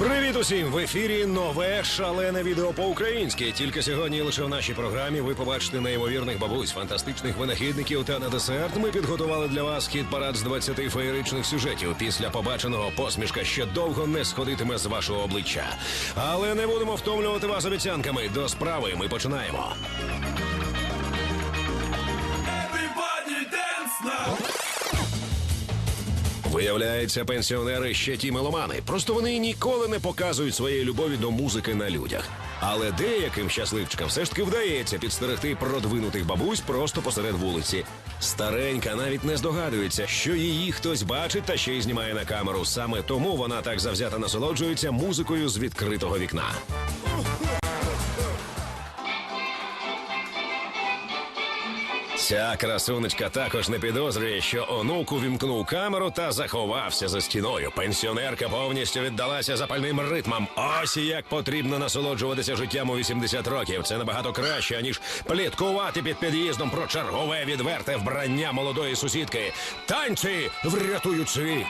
Привіт усім! В ефірі нове шалене відео по-українськи. Тільки сьогодні лише в нашій програмі ви побачите неймовірних бабусь, фантастичних винахідників та на десерт. Ми підготували для вас хіт парад з 20 феєричних сюжетів. Після побаченого посмішка ще довго не сходитиме з вашого обличчя. Але не будемо втомлювати вас обіцянками. До справи ми починаємо. Виявляється, пенсіонери ще ті меломани. Просто вони ніколи не показують своєї любові до музики на людях. Але деяким щасливчикам все ж таки вдається підстерегти продвинутих бабусь просто посеред вулиці. Старенька навіть не здогадується, що її хтось бачить та ще й знімає на камеру. Саме тому вона так завзято насолоджується музикою з відкритого вікна. Ця красунечка також не підозрює, що онук увімкнув камеру та заховався за стіною. Пенсіонерка повністю віддалася запальним ритмам. Ось як потрібно насолоджуватися життям у 80 років. Це набагато краще, аніж пліткувати під під'їздом про чергове відверте вбрання молодої сусідки. Танці врятують світ!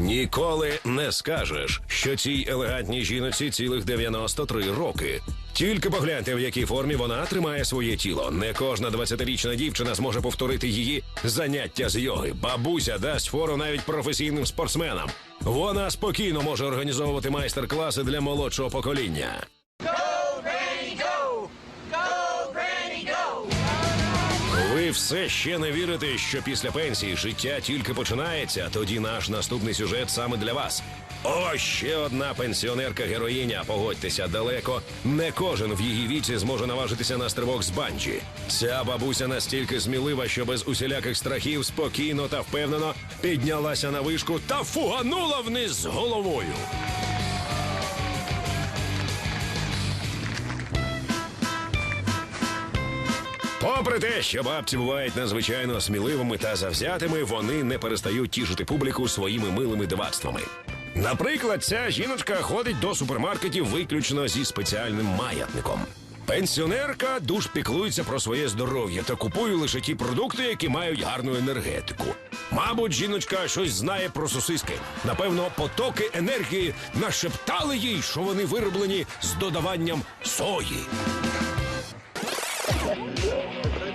Ніколи не скажеш, що цій елегантній жіноці цілих 93 роки. Тільки погляньте, в якій формі вона тримає своє тіло. Не кожна 20-річна дівчина зможе повторити її заняття з йоги. Бабуся дасть фору навіть професійним спортсменам. Вона спокійно може організовувати майстер-класи для молодшого покоління. Все ще не вірите, що після пенсії життя тільки починається. Тоді наш наступний сюжет саме для вас. О, ще одна пенсіонерка героїня. Погодьтеся далеко. Не кожен в її віці зможе наважитися на стрибок з банджі. Ця бабуся настільки смілива, що без усіляких страхів спокійно та впевнено піднялася на вишку та фуганула вниз головою. Попри те, що бабці бувають надзвичайно сміливими та завзятими, вони не перестають тішити публіку своїми милими дивацтвами. Наприклад, ця жіночка ходить до супермаркетів виключно зі спеціальним маятником. Пенсіонерка дуж піклується про своє здоров'я та купує лише ті продукти, які мають гарну енергетику. Мабуть, жіночка щось знає про сосиски. Напевно, потоки енергії нашептали їй, що вони вироблені з додаванням сої.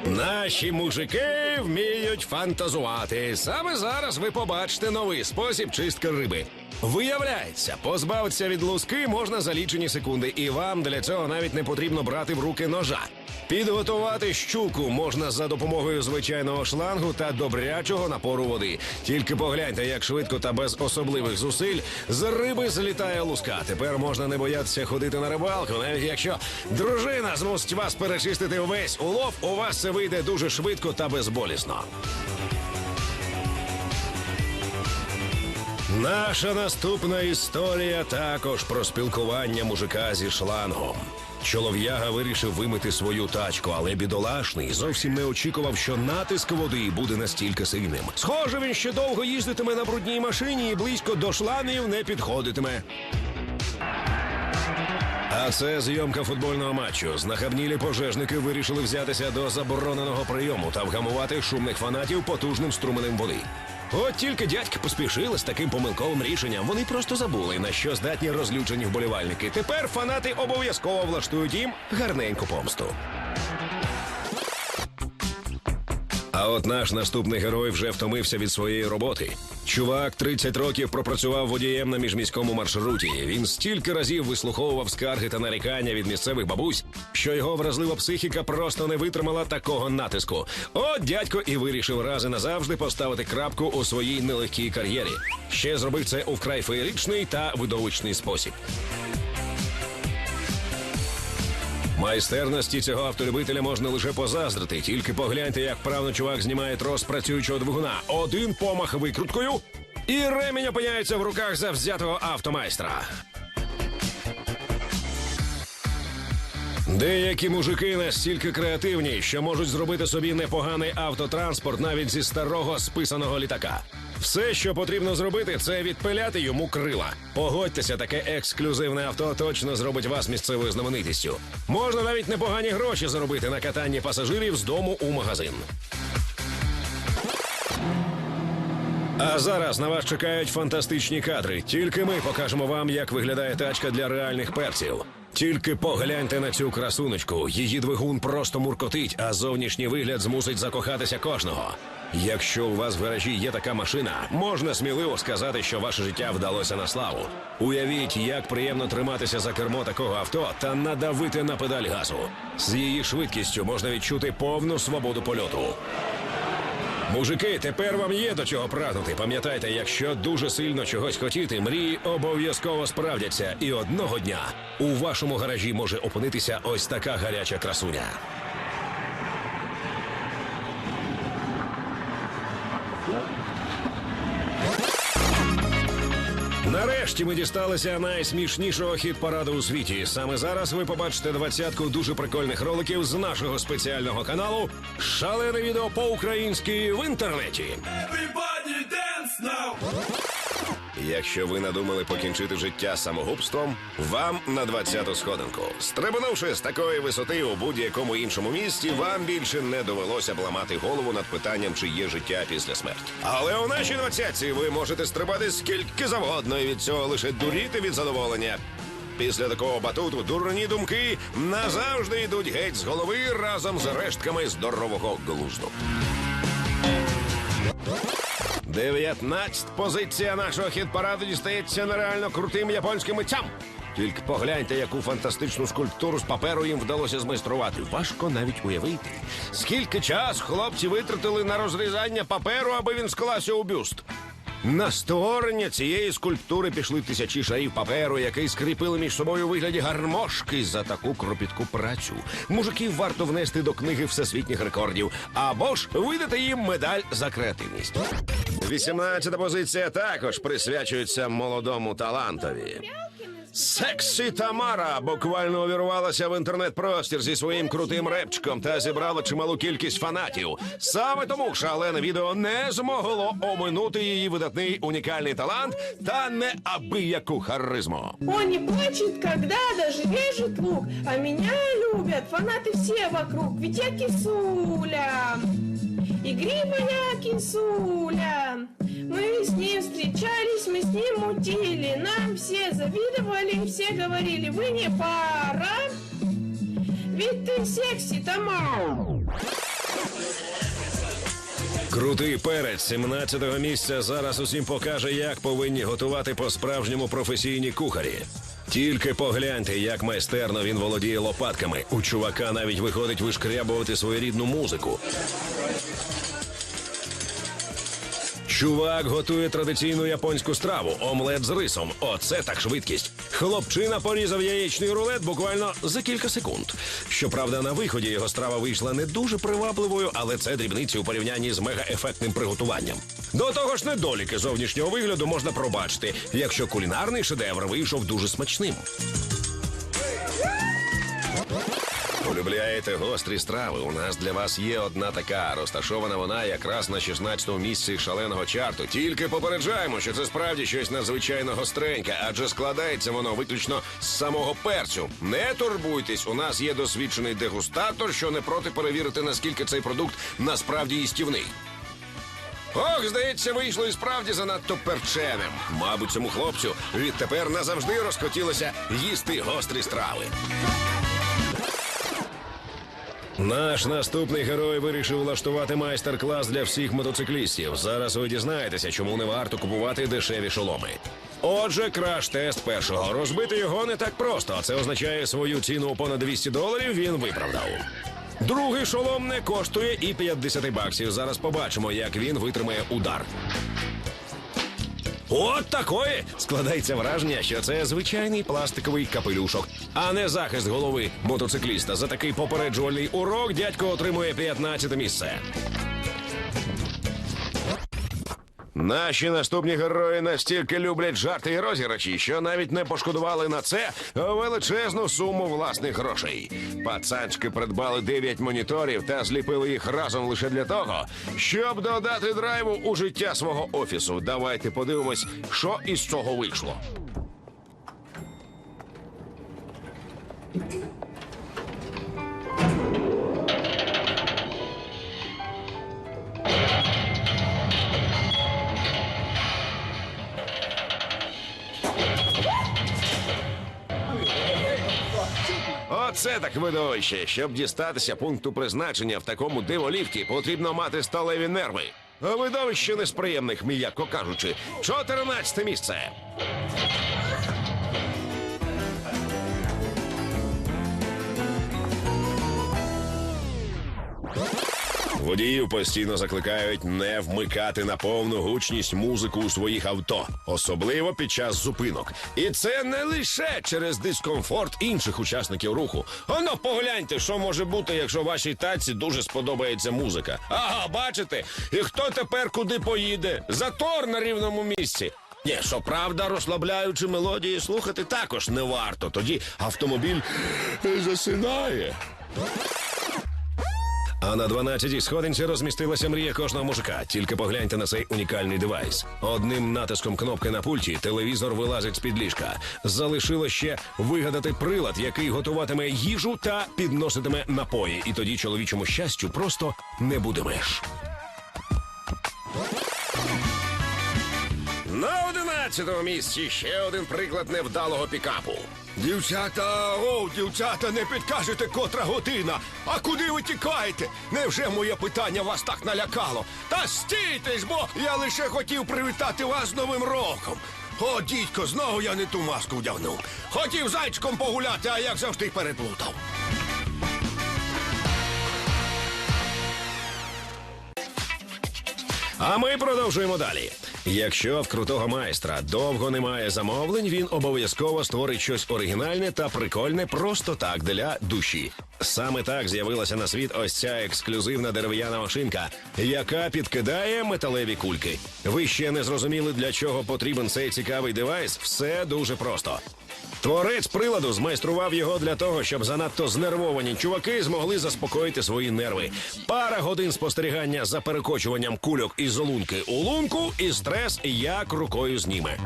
Наші мужики вміють фантазувати. Саме зараз ви побачите новий спосіб чистки риби. Виявляється, позбавитися від луски можна за лічені секунди, і вам для цього навіть не потрібно брати в руки ножа. Підготувати щуку можна за допомогою звичайного шлангу та добрячого напору води. Тільки погляньте, як швидко та без особливих зусиль з риби злітає луска. Тепер можна не боятися ходити на рибалку, навіть якщо дружина змусить вас перечистити увесь улов, у вас це вийде дуже швидко та безболісно. Наша наступна історія також про спілкування мужика зі шлангом. Чолов'яга вирішив вимити свою тачку, але бідолашний зовсім не очікував, що натиск води буде настільки сильним. Схоже, він ще довго їздитиме на брудній машині і близько до шлангів не підходитиме. А це зйомка футбольного матчу. Знахабнілі пожежники вирішили взятися до забороненого прийому та вгамувати шумних фанатів потужним струменем води. От тільки дядьки поспішили з таким помилковим рішенням. Вони просто забули, на що здатні розлючені вболівальники. Тепер фанати обов'язково влаштують їм гарненьку помсту. А от наш наступний герой вже втомився від своєї роботи. Чувак 30 років пропрацював водієм на міжміському маршруті. Він стільки разів вислуховував скарги та нарікання від місцевих бабусь, що його вразлива психіка просто не витримала такого натиску. От дядько і вирішив рази назавжди поставити крапку у своїй нелегкій кар'єрі. Ще зробив це у вкрай феєричний та видовищний спосіб. Майстерності цього автолюбителя можна лише позаздрити. Тільки погляньте, як вправно чувак знімає трос працюючого двигуна. Один помах викруткою, і ремінь опиняється в руках завзятого автомайстра. Деякі мужики настільки креативні, що можуть зробити собі непоганий автотранспорт навіть зі старого списаного літака. Все, що потрібно зробити, це відпиляти йому крила. Погодьтеся, таке ексклюзивне авто точно зробить вас місцевою знаменитістю. Можна навіть непогані гроші заробити на катанні пасажирів з дому у магазин. А зараз на вас чекають фантастичні кадри. Тільки ми покажемо вам, як виглядає тачка для реальних перців. Тільки погляньте на цю красуночку. Її двигун просто муркотить, а зовнішній вигляд змусить закохатися кожного. Якщо у вас в гаражі є така машина, можна сміливо сказати, що ваше життя вдалося на славу. Уявіть, як приємно триматися за кермо такого авто та надавити на педаль газу. З її швидкістю можна відчути повну свободу польоту. Мужики, тепер вам є до чого прагнути. Пам'ятайте, якщо дуже сильно чогось хотіти, мрії обов'язково справдяться. І одного дня у вашому гаражі може опинитися ось така гаряча красуня. Нарешті ми дісталися найсмішнішого хіт-параду у світі. Саме зараз ви побачите двадцятку дуже прикольних роликів з нашого спеціального каналу Шалене відео по-українськи в інтернеті. Якщо ви надумали покінчити життя самогубством, вам на 20-ту сходинку. Стрибнувши з такої висоти у будь-якому іншому місті, вам більше не довелося б ламати голову над питанням, чи є життя після смерті. Але у нашій двадцятці ви можете стрибати скільки завгодно, і від цього лише дуріти від задоволення. Після такого батуту дурні думки назавжди йдуть геть з голови разом з рештками здорового глузду. 19 позиція нашого хіт-параду дістається нереально крутим японським митцям. Тільки погляньте, яку фантастичну скульптуру з паперу їм вдалося змайструвати. Важко навіть уявити. Скільки час хлопці витратили на розрізання паперу, аби він склався у бюст. На створення цієї скульптури пішли тисячі шарів паперу, який скріпили між собою у вигляді гармошки за таку кропітку працю. Мужиків варто внести до книги всесвітніх рекордів або ж видати їм медаль за креативність. 18 позиція також присвячується молодому талантові. Сексі Тамара буквально увірвалася в інтернет-простір зі своїм крутим репчиком та зібрала чималу кількість фанатів. Саме тому шалене відео не змогло оминути її видатний унікальний талант та неабияку харизму. Он не плачет, когда даже режет лук, а меня любят фанаты все вокруг, ведь я кисуля. Игривая кисуля. Мы с ним встречались, мы с ним мутили, нам все завидовали, все говорили, вы не пара, ведь ты секси, Тамара. Крутий перець 17-го місця зараз усім покаже, як повинні готувати по-справжньому професійні кухарі. Тільки погляньте, як майстерно він володіє лопатками. У чувака навіть виходить вишкрябувати своєрідну музику. Чувак готує традиційну японську страву омлет з рисом. Оце так швидкість. Хлопчина порізав яєчний рулет буквально за кілька секунд. Щоправда, на виході його страва вийшла не дуже привабливою, але це дрібниці у порівнянні з мегаефектним приготуванням. До того ж, недоліки зовнішнього вигляду можна пробачити, якщо кулінарний шедевр вийшов дуже смачним. Полюбляєте гострі страви? У нас для вас є одна така. Розташована вона якраз на 16-му місці шаленого чарту. Тільки попереджаємо, що це справді щось надзвичайно гостреньке, адже складається воно виключно з самого перцю. Не турбуйтесь, у нас є досвідчений дегустатор, що не проти перевірити, наскільки цей продукт насправді їстівний. Ох, здається, вийшло і справді занадто перченим. Мабуть, цьому хлопцю відтепер назавжди розхотілося їсти гострі страви. Наш наступний герой вирішив влаштувати майстер-клас для всіх мотоциклістів. Зараз ви дізнаєтеся, чому не варто купувати дешеві шоломи. Отже, краш-тест першого. Розбити його не так просто. Це означає свою ціну понад 200 доларів. Він виправдав. Другий шолом не коштує і 50 баксів. Зараз побачимо, як він витримає удар. От такої складається враження, що це звичайний пластиковий капелюшок, а не захист голови мотоцикліста. За такий попереджувальний урок дядько отримує 15 місце. Наші наступні герої настільки люблять жарти і розіграчі, що навіть не пошкодували на це величезну суму власних грошей. Пацанчики придбали 9 моніторів та зліпили їх разом лише для того, щоб додати драйву у життя свого офісу. Давайте подивимось, що із цього вийшло. Видовище. Щоб дістатися пункту призначення в такому диволівці, потрібно мати сталеві нерви. А видовище несприємних, м'яко кажучи. 14 місце. Водіїв постійно закликають не вмикати на повну гучність музику у своїх авто, особливо під час зупинок. І це не лише через дискомфорт інших учасників руху. Оно погляньте, що може бути, якщо вашій таці дуже сподобається музика. Ага, бачите? І хто тепер куди поїде? Затор на рівному місці. Ні, що правда, розслабляючи мелодії слухати також не варто. Тоді автомобіль засинає. А на 12-й сходинці розмістилася мрія кожного мужика. Тільки погляньте на цей унікальний девайс. Одним натиском кнопки на пульті телевізор вилазить з під ліжка. Залишило ще вигадати прилад, який готуватиме їжу та підноситиме напої. І тоді чоловічому щастю просто не буде меж. На одинадцятому місці ще один приклад невдалого пікапу. Дівчата, о, дівчата, не підкажете, котра година. А куди ви тікаєте? Невже моє питання вас так налякало? Та стійте ж, бо я лише хотів привітати вас з Новим роком. О, дідько, знову я не ту маску вдягнув. Хотів зайчиком погуляти, а як завжди переплутав. А ми продовжуємо далі. Якщо в крутого майстра довго немає замовлень, він обов'язково створить щось оригінальне та прикольне просто так для душі. Саме так з'явилася на світ ось ця ексклюзивна дерев'яна машинка, яка підкидає металеві кульки. Ви ще не зрозуміли, для чого потрібен цей цікавий девайс? Все дуже просто. Творець приладу змайстрував його для того, щоб занадто знервовані чуваки змогли заспокоїти свої нерви. Пара годин спостерігання за перекочуванням кульок із лунки у лунку, і стрес як рукою зніме.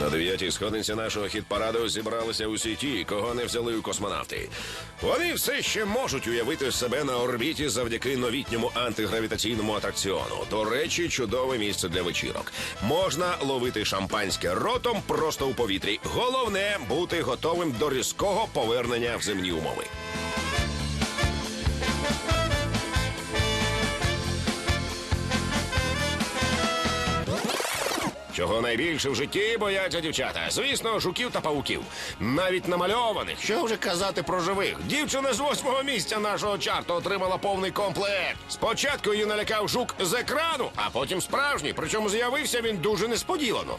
На дев'ятій сходинці нашого хіт-параду зібралися усі ті, кого не взяли у космонавти. Вони все ще можуть уявити себе на орбіті завдяки новітньому антигравітаційному атракціону. До речі, чудове місце для вечірок. Можна ловити шампанське ротом просто у повітрі. Головне бути готовим до різкого повернення в земні умови. Чого найбільше в житті бояться дівчата? Звісно, жуків та павуків. Навіть намальованих. Що вже казати про живих? Дівчина з восьмого місця нашого чарту отримала повний комплект. Спочатку її налякав жук з екрану, а потім справжній. Причому з'явився він дуже несподівано.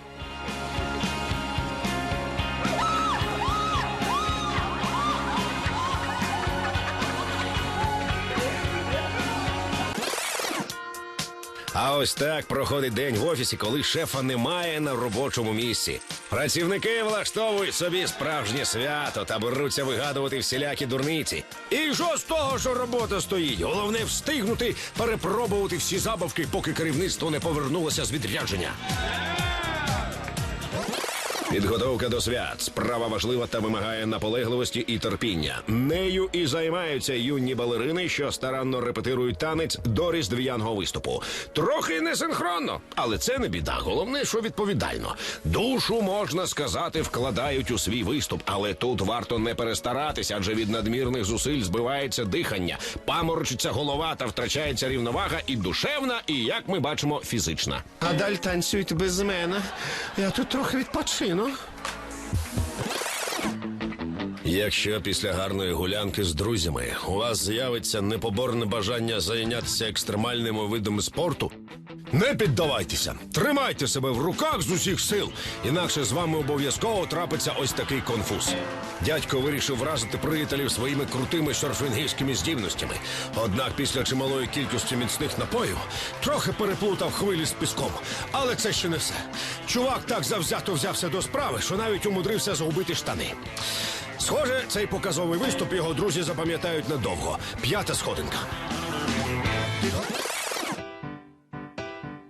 А ось так проходить день в офісі, коли шефа немає на робочому місці. Працівники влаштовують собі справжнє свято та беруться вигадувати всілякі дурниці. І що з того, що робота стоїть? Головне встигнути перепробувати всі забавки, поки керівництво не повернулося з відрядження. Підготовка до свят справа важлива та вимагає наполегливості і терпіння. Нею і займаються юні балерини, що старанно репетирують танець до різдвяного виступу. Трохи несинхронно, але це не біда. Головне, що відповідально. Душу можна сказати, вкладають у свій виступ, але тут варто не перестаратися, адже від надмірних зусиль збивається дихання, паморочиться голова та втрачається рівновага і душевна, і як ми бачимо, фізична. А далі танцюйте без мене. Я тут трохи відпочину. Якщо після гарної гулянки з друзями у вас з'явиться непоборне бажання зайнятися екстремальними видами спорту, не піддавайтеся, тримайте себе в руках з усіх сил, інакше з вами обов'язково трапиться ось такий конфуз. Дядько вирішив вразити приятелів своїми крутими серфінгійськими здібностями. Однак після чималої кількості міцних напоїв трохи переплутав хвилі з піском. Але це ще не все. Чувак так завзято взявся до справи, що навіть умудрився загубити штани. Схоже, цей показовий виступ його друзі запам'ятають надовго. П'ята сходинка.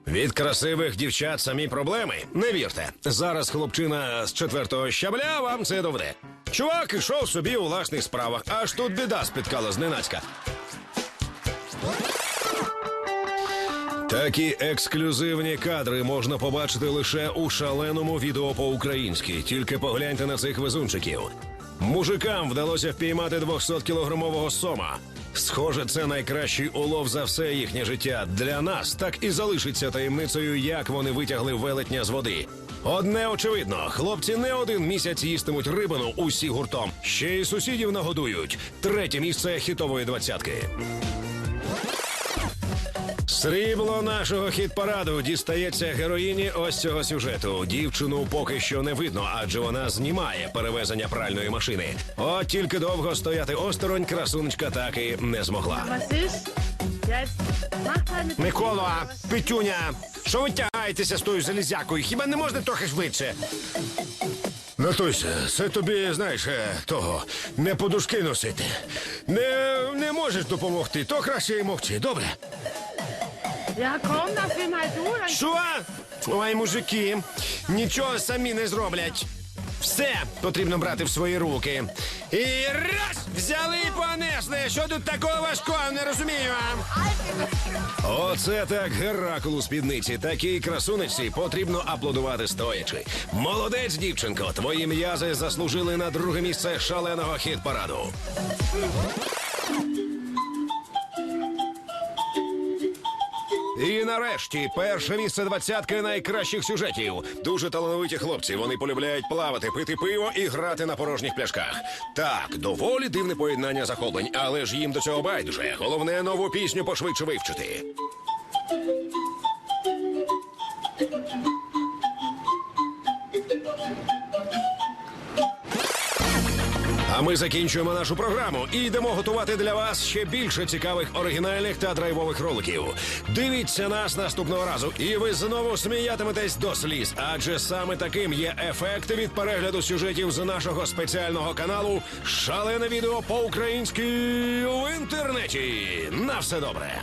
Від красивих дівчат самі проблеми. Не вірте. Зараз хлопчина з четвертого щабля вам це доведе. Чувак ішов собі у власних справах, аж тут біда спіткала зненацька. Такі ексклюзивні кадри можна побачити лише у шаленому відео по-українськи. Тільки погляньте на цих везунчиків. Мужикам вдалося впіймати 200-кілограмового сома. Схоже, це найкращий улов за все їхнє життя. Для нас так і залишиться таємницею, як вони витягли велетня з води. Одне очевидно, хлопці не один місяць їстимуть рибину усі гуртом. Ще й сусідів нагодують. Третє місце хітової двадцятки. Срібло нашого хіт-параду дістається героїні ось цього сюжету. Дівчину поки що не видно, адже вона знімає перевезення пральної машини. От тільки довго стояти осторонь красунечка таки не змогла. Микола, Петюня, що ви тягаєтеся з тою залізякою? Хіба не можна трохи швидше? Натуйся, це тобі, знаєш, е, того, не подушки носити. Не, не можеш допомогти, то краще й мовчи, добре? Will mal du. Dann Що? Ой, мужики, нічого самі не зроблять. Все потрібно брати в свої руки. І раз! Взяли і понесли. Що тут такого важкого, не розумію. а? Оце так Геракл у спідниці. Такій красунечці потрібно аплодувати стоячи. Молодець, дівчинко, твої м'язи заслужили на друге місце шаленого хіт-параду. І нарешті перше місце двадцятки найкращих сюжетів. Дуже талановиті хлопці. Вони полюбляють плавати, пити пиво і грати на порожніх пляшках. Так, доволі дивне поєднання захоплень, але ж їм до цього байдуже. Головне нову пісню пошвидше вивчити. А ми закінчуємо нашу програму і йдемо готувати для вас ще більше цікавих оригінальних та драйвових роликів. Дивіться нас наступного разу, і ви знову сміятиметесь до сліз, адже саме таким є ефект від перегляду сюжетів з нашого спеціального каналу Шалене відео по-українськи в інтернеті. На все добре.